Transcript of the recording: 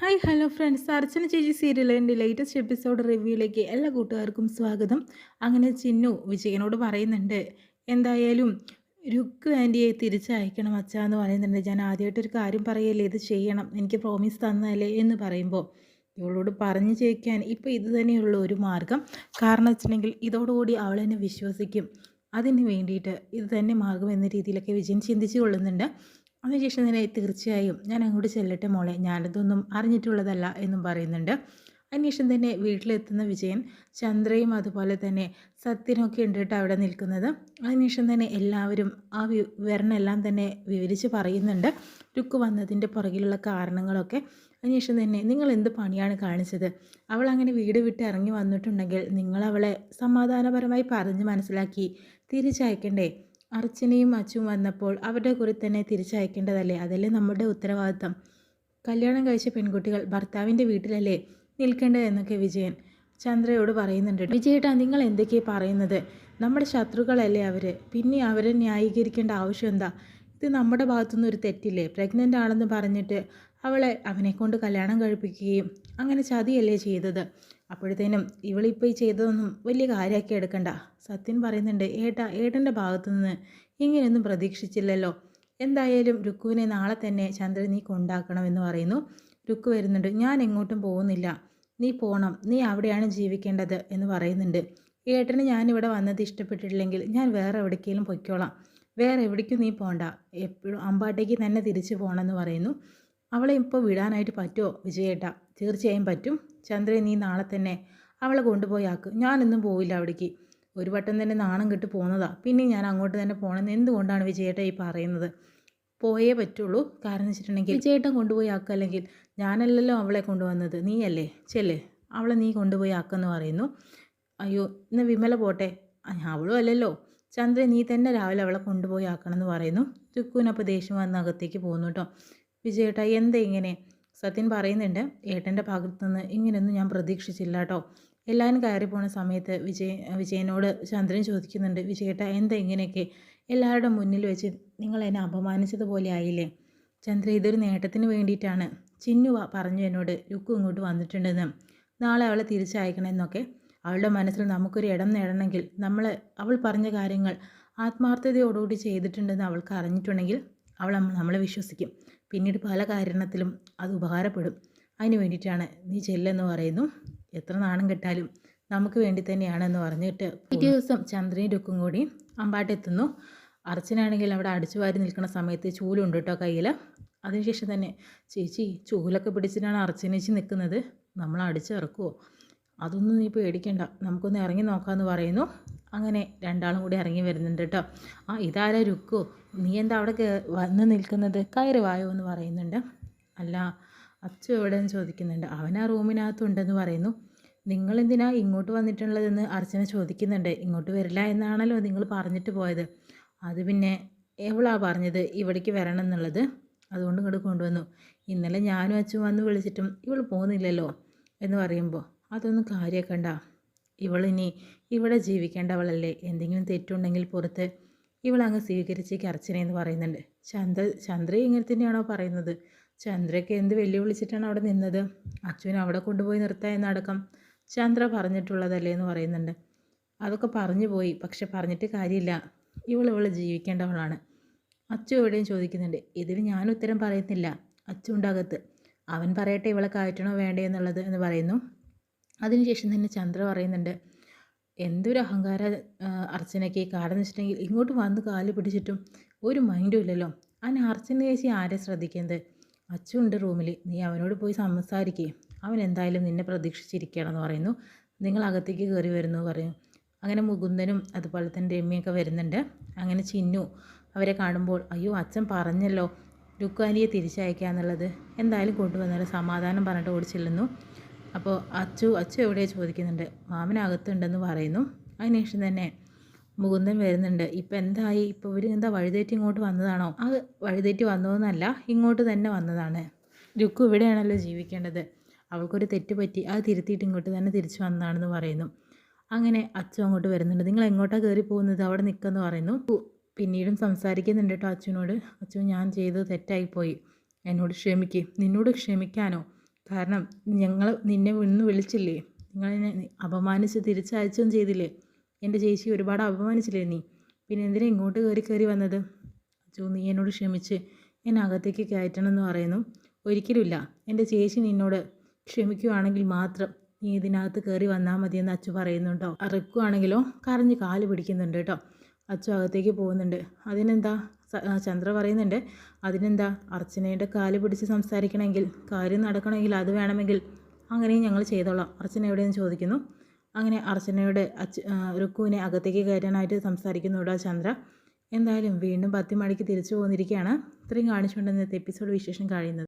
Hi hello friends. അർച്ചന ചേച്ചി സീരിയലിന്റെ latest episode റിവ്യൂയിലേക്ക് എല്ലാ കൂട്ടുകാർക്കും സ്വാഗതം. അങ്ങനെ ചിന്നു വിജയനോട് പറയുന്നുണ്ട് എന്തായാലും രുക്ക് ആന്റിയെ തിരിച്ചയക്കണം അച്ഛാന്ന് പറയുന്നുണ്ട്. ഞാൻ ആദ്യമായിട്ടൊരു കാര്യം പറയല്ലേ ഇത് ചെയ്യണം. എനിക്ക് പ്രോമിസ് തന്നല്ലേ എന്ന് പറയുമ്പോൾ ഇവളോട് പറഞ്ഞു ചെയ്യിക്കാൻ ഇപ്പോൾ ഇത് തന്നെയുള്ള ഒരു മാർഗം. കാരണം വെച്ചിട്ടുണ്ടെങ്കിൽ ഇതോടുകൂടി അവൾ എന്നെ വിശ്വസിക്കും. അതിന് വേണ്ടിയിട്ട് ഇത് തന്നെ മാർഗം എന്ന രീതിയിലൊക്കെ വിജയൻ ചിന്തിച്ചു കൊള്ളുന്നുണ്ട്. അതിനുശേഷം തന്നെ തീർച്ചയായും ഞാൻ അങ്ങോട്ട് ചെല്ലട്ടെ മോളെ. ഞാനിതൊന്നും അറിഞ്ഞിട്ടുള്ളതല്ല എന്നും പറയുന്നുണ്ട്. അതിനുശേഷം തന്നെ വീട്ടിലെത്തുന്ന വിജയൻ ചന്ദ്രയും അതുപോലെ തന്നെ സത്യനൊക്കെ ഉണ്ടിട്ട് അവിടെ നിൽക്കുന്നത്. അതിനുശേഷം തന്നെ എല്ലാവരും ആ വിവരണെല്ലാം തന്നെ വിവരിച്ച് പറയുന്നുണ്ട്. രുക്ക് വന്നതിന്റെ പുറകിലുള്ള കാരണങ്ങളൊക്കെ. അതിനുശേഷം തന്നെ നിങ്ങൾ എന്ത് പണിയാണ് കാണിച്ചത്? അവൾ അങ്ങനെ വീട് വിട്ട് ഇറങ്ങി വന്നിട്ടുണ്ടെങ്കിൽ നിങ്ങൾ അവളെ സമാധാനപരമായി പറഞ്ഞ് മനസ്സിലാക്കി. തിരിച്ചയക്കണ്ടേ? അർച്ചനയും അച്ചും വന്നപ്പോൾ അവരുടെ കുറി തന്നെ തിരിച്ചയക്കേണ്ടതല്ലേ? അതല്ലേ നമ്മുടെ ഉത്തരവാദിത്തം. കല്യാണം കഴിച്ച പെൺകുട്ടികൾ ഭർത്താവിന്റെ വീട്ടിലല്ലേ നിൽക്കേണ്ടത് എന്നൊക്കെ വിജയൻ ചന്ദ്രയോട് പറയുന്നുണ്ട്. വിജയേട്ടാ നിങ്ങൾ എന്തൊക്കെയാണ് പറയുന്നത്? നമ്മുടെ ശത്രുക്കളല്ലേ അവർ പിന്നെ അവരെ ന്യായീകരിക്കേണ്ട ആവശ്യം എന്താ? ഇത് നമ്മുടെ ഭാഗത്തുനിന്ന് ഒരു തെറ്റില്ലേ? പ്രഗ്നന്റ് ആണെന്ന് പറഞ്ഞിട്ട് അവളെ അവനെ കൊണ്ട് കല്യാണം കഴിപ്പിക്കുകയും അങ്ങനെ ചതിയല്ലേ ചെയ്തത്. അപ്പോഴത്തേനും ഇവളിപ്പോൾ ഈ ചെയ്തതൊന്നും വലിയ കാര്യമാക്കി എടുക്കണ്ട. സത്യൻ പറയുന്നുണ്ട് ഏട്ടാ ഏട്ടന്റെ ഭാഗത്തു നിന്ന് ഇങ്ങനെയൊന്നും പ്രതീക്ഷിച്ചില്ലല്ലോ. എന്തായാലും രുക്കുവിനെ നാളെ തന്നെ ചന്ദ്രൻ നീ കൊണ്ടാക്കണമെന്ന് പറയുന്നു. രുക്കു വരുന്നുണ്ട് ഞാൻ എങ്ങോട്ടും പോകുന്നില്ല. നീ പോകണം നീ അവിടെയാണ് ജീവിക്കേണ്ടത് എന്ന് പറയുന്നുണ്ട്. ഏട്ടന് ഞാനിവിടെ വന്നത് ഇഷ്ടപ്പെട്ടിട്ടില്ലെങ്കിൽ ഞാൻ വേറെ എവിടേക്കെങ്കിലും പൊയ്ക്കോളാം. വേറെ എവിടേക്കും നീ പോകണ്ട എപ്പോഴും അമ്പാട്ടേക്ക് തന്നെ തിരിച്ചു പോകണമെന്ന് പറയുന്നു. അവളെ ഇപ്പോൾ വിടാനായിട്ട് പറ്റുമോ വിജയേട്ട? തീർച്ചയായും പറ്റും. ചന്ദ്രൻ നീ നാളെ തന്നെ അവളെ കൊണ്ടുപോയി ആക്ക്. ഞാനൊന്നും പോവില്ല അവിടേക്ക്. ഒരു വട്ടം തന്നെ നാണം കെട്ട് പോകുന്നതാ പിന്നെ ഞാൻ അങ്ങോട്ട് തന്നെ പോകണമെന്ന് എന്തുകൊണ്ടാണ് വിജയേട്ട ഈ പറയുന്നത്? പോയേ പറ്റുള്ളൂ. കാരണം വെച്ചിട്ടുണ്ടെങ്കിൽ വിജയേട്ടൻ കൊണ്ടുപോയി ആക്കുക അല്ലെങ്കിൽ ഞാനല്ലല്ലോ അവളെ കൊണ്ടുവന്നത്. നീയല്ലേ? ചെല്ലേ. അവളെ നീ കൊണ്ടുപോയി ആക്കെന്ന് പറയുന്നു. അയ്യോ ഇന്ന് വിമല പോട്ടെ. അവളും അല്ലല്ലോ. ചന്ദ്രൻ നീ തന്നെ രാവിലെ അവളെ കൊണ്ടുപോയി ആക്കണമെന്ന് പറയുന്നു. ചുക്കുവിനപ്പോൾ ദേഷ്യം വന്ന് അകത്തേക്ക് പോകുന്നു കേട്ടോ. വിജയേട്ട എന്താ ഇങ്ങനെ? സത്യൻ പറയുന്നുണ്ട് ഏട്ടന്റെ ഭാഗത്തു നിന്ന് ഇങ്ങനെയൊന്നും ഞാൻ പ്രതീക്ഷിച്ചില്ല കേട്ടോ എല്ലാവരും കയറി പോണ സമയത്ത് വിജയ് വിജയനോട് ചന്ദ്രൻ ചോദിക്കുന്നുണ്ട് വിജയേട്ട എന്താ ഇങ്ങനെയൊക്കെ? എല്ലാവരുടെ മുന്നിൽ വെച്ച് നിങ്ങൾ എന്നെ അപമാനിച്ചതുപോലെ ആയില്ലേ? ചന്ദ്ര ഇതൊരു നേട്ടത്തിന് വേണ്ടിയിട്ടാണ്. ചിന്നു പറഞ്ഞു എന്നോട് രുക്കു ഇങ്ങോട്ട് വന്നിട്ടുണ്ടെന്ന്. നാളെ അവളെ തിരിച്ചയക്കണമെന്നൊക്കെ. അവളുടെ മനസ്സിൽ നമുക്കൊരു ഇടം നേടണമെങ്കിൽ നമ്മൾ അവൾ പറഞ്ഞ കാര്യങ്ങൾ ആത്മാർത്ഥതയോടുകൂടി ചെയ്തിട്ടുണ്ടെന്ന് അവൾക്ക് അറിഞ്ഞിട്ടുണ്ടെങ്കിൽ അവൾ നമ്മളെ വിശ്വസിക്കും. പിന്നീട് പല കാരണത്തിലും അത് ഉപകാരപ്പെടും. അതിന് വേണ്ടിയിട്ടാണ് നീ ചെല്ലെന്ന് പറയുന്നു. എത്ര നാണം കെട്ടാലും നമുക്ക് വേണ്ടി തന്നെയാണെന്ന് പറഞ്ഞിട്ട് പിറ്റേ ദിവസം ചന്ദ്രനും രുക്കും കൂടി അമ്പാട്ടെത്തുന്നു അർച്ചനാണെങ്കിൽ അവിടെ അടിച്ചു വാരി നിൽക്കുന്ന സമയത്ത് ചൂലുണ്ട് കേട്ടോ കയ്യിൽ അതിനുശേഷം തന്നെ ചേച്ചി ചൂലൊക്കെ പിടിച്ചിട്ടാണ് അർച്ചനേച്ചി നിൽക്കുന്നത്. നമ്മൾ അടിച്ചിറക്കുമോ അതൊന്നും നീ പേടിക്കണ്ട. നമുക്കൊന്ന് ഇറങ്ങി നോക്കാമെന്ന് പറയുന്നു. അങ്ങനെ രണ്ടാളും കൂടി ഇറങ്ങി വരുന്നുണ്ട് കേട്ടോ. ആ ഇതാരാ രുക്കു? നീ എന്താ അവിടെ വന്ന് നിൽക്കുന്നത്? കയറി വായോ എന്ന് പറയുന്നുണ്ട്. അല്ല അച്ചു എവിടെയെന്ന് ചോദിക്കുന്നുണ്ട്. അവൻ ആ റൂമിനകത്തുണ്ടെന്ന് പറയുന്നു. നിങ്ങൾ എന്തിനാ ഇങ്ങോട്ട് വന്നിട്ടുള്ളതെന്ന് അർച്ചന ചോദിക്കുന്നുണ്ട്. ഇങ്ങോട്ട് വരില്ല എന്നാണല്ലോ നിങ്ങൾ പറഞ്ഞിട്ട് പോയത്. അത് പിന്നെ എവളാ പറഞ്ഞത്? ഇവിടേക്ക് വരണം എന്നുള്ളത്. അതുകൊണ്ട് ഇങ്ങോട്ട് കൊണ്ടുവന്നു. ഇന്നലെ ഞാനും അച്ചു വന്ന് വിളിച്ചിട്ടും ഇവൾ പോകുന്നില്ലല്ലോ എന്ന് പറയുമ്പോൾ അതൊന്നും കാര്യമാക്കണ്ട ഇവളിനി ഇവിടെ ജീവിക്കേണ്ടവളല്ലേ? എന്തെങ്കിലും തെറ്റുണ്ടെങ്കിൽ പുറത്ത് ഇവളങ്ങ് സ്വീകരിച്ചേക്ക് അർച്ചനയെന്ന് പറയുന്നുണ്ട്. ചന്ദ്ര ചന്ദ്ര ഇങ്ങനെ തന്നെയാണോ പറയുന്നത്? ചന്ദ്രയ്ക്ക് എന്ത് വെല്ലുവിളിച്ചിട്ടാണ് അവിടെ നിന്നത്? അച്ഛനെ അവിടെ കൊണ്ടുപോയി നിർത്താൻ എന്നടക്കം ചന്ദ്ര പറഞ്ഞിട്ടുള്ളതല്ലേ എന്ന് പറയുന്നുണ്ട്. അതൊക്കെ പറഞ്ഞു പോയി പക്ഷെ പറഞ്ഞിട്ട് കാര്യമില്ല. ഇവൾ ഇവൾ ജീവിക്കേണ്ടവളാണ്. അച്ചു എവിടെയും ചോദിക്കുന്നുണ്ട് ഇതിന് ഞാൻ ഉത്തരം പറയുന്നില്ല. അച്ചുണ്ടകത്ത് അവൻ പറയട്ടെ ഇവളെ കയറ്റണോ വേണ്ടേ എന്നുള്ളത് എന്ന് പറയുന്നു. അതിനുശേഷം തന്നെ ചന്ദ്ര പറയുന്നുണ്ട് എന്തൊരു അഹങ്കാര അർച്ചനയ്ക്ക്. കാരണം വെച്ചിട്ടുണ്ടെങ്കിൽ ഇങ്ങോട്ട് വന്ന് കാൽ പിടിച്ചിട്ടും ഒരു മൈൻഡും ഇല്ലല്ലോ. അവൻ അർച്ചന ചേച്ചി ആരെ ശ്രദ്ധിക്കുന്നത്? അച്ചുണ്ട് റൂമിൽ നീ അവനോട് പോയി സംസാരിക്കേ. അവൻ എന്തായാലും നിന്നെ പ്രതീക്ഷിച്ചിരിക്കുകയാണെന്ന് പറയുന്നു. നിങ്ങൾ അകത്തേക്ക് കയറി വരുന്നു പറയും. അങ്ങനെ മുകുന്ദനും അതുപോലെ തന്നെ രമ്യൊക്കെ വരുന്നുണ്ട്. അങ്ങനെ ചിന്നു അവരെ കാണുമ്പോൾ അയ്യോ അച്ഛൻ പറഞ്ഞല്ലോ രുക്കാനിയെ തിരിച്ചയക്കുക എന്നുള്ളത് എന്തായാലും കൊണ്ടുവന്നാലും സമാധാനം പറഞ്ഞിട്ട് ഓടിച്ചില്ലെന്നു അപ്പോൾ അച്ചു അച്ചു എവിടെ ചോദിക്കുന്നുണ്ട്? മാമനകത്തുണ്ടെന്ന് പറയുന്നു. അതിനുശേഷം തന്നെ മുകുന്ദൻ വരുന്നുണ്ട്. ഇപ്പം എന്തായി? ഇപ്പോൾ ഇവർ എന്താ വഴിതേറ്റി ഇങ്ങോട്ട് വന്നതാണോ? അത് വഴുതേറ്റ് വന്നതെന്നല്ല ഇങ്ങോട്ട് തന്നെ വന്നതാണ്. രുക്കു ഇവിടെയാണല്ലോ ജീവിക്കേണ്ടത്. അവൾക്കൊരു തെറ്റ് പറ്റി അത് തിരുത്തിയിട്ട് ഇങ്ങോട്ട് തന്നെ തിരിച്ചു വന്നതാണെന്ന് പറയുന്നു. അങ്ങനെ അച്ചു അങ്ങോട്ട് വരുന്നുണ്ട്. നിങ്ങൾ എങ്ങോട്ടാണ് കയറി പോകുന്നത്? അവിടെ നിൽക്കുമെന്ന് പറയുന്നു. പിന്നീടും സംസാരിക്കുന്നുണ്ട് കേട്ടോ അച്ഛനോട് അച്ഛൻ ഞാൻ ചെയ്തത് തെറ്റായിപ്പോയി. എന്നോട് ക്ഷമിക്ക്. നിന്നോട് ക്ഷമിക്കാനോ? കാരണം ഞങ്ങൾ നിന്നെ ഇന്ന് വിളിച്ചില്ലേ? നിങ്ങൾ എന്നെ അപമാനിച്ച് തിരിച്ചയച്ചും ചെയ്തില്ലേ? എന്റെ ചേച്ചി ഒരുപാട് അപമാനിച്ചില്ലേ നീ? പിന്നെ എന്തിനാ ഇങ്ങോട്ട് കയറി കയറി വന്നത്? അച്ചു നീ എന്നോട് ക്ഷമിച്ച് എന്നെ അകത്തേക്ക് കയറ്റണം എന്ന് പറയുന്നു. ഒരിക്കലുമില്ല. എന്റെ ചേച്ചി നിന്നോട് ക്ഷമിക്കുവാണെങ്കിൽ മാത്രം നീ ഇതിനകത്ത് കയറി വന്നാൽ മതിയെന്ന് അച്ചു പറയുന്നുണ്ടോ അറുക്കുവാണെങ്കിലോ കരഞ്ഞ് കാൽ പിടിക്കുന്നുണ്ട് കേട്ടോ. അച്ചു അകത്തേക്ക് പോകുന്നുണ്ട്. അതിനെന്താ? ചന്ദ്ര പറയുന്നുണ്ട്. അതിനെന്താ? അർച്ചനയുടെ കാൽ പിടിച്ച് സംസാരിക്കണമെങ്കിൽ കാര്യം നടക്കണമെങ്കിൽ അത് വേണമെങ്കിൽ അങ്ങനെയും ഞങ്ങൾ ചെയ്തോളാം. അർച്ചന എവിടെയെന്ന് ചോദിക്കുന്നു. അങ്ങനെ അർച്ചനയുടെ അച്ഛ രുക്കുവിനെ അകത്തേക്ക് കയറ്റാനായിട്ട് ഇവിടെ ചന്ദ്ര. എന്തായാലും വീണ്ടും പത്തി മണിക്ക് തിരിച്ചു പോന്നിരിക്കുകയാണ്. ഇത്രയും കാണിച്ചുകൊണ്ട് ഇന്നത്തെ എപ്പിസോഡ് വിശേഷം കഴിയുന്നത്.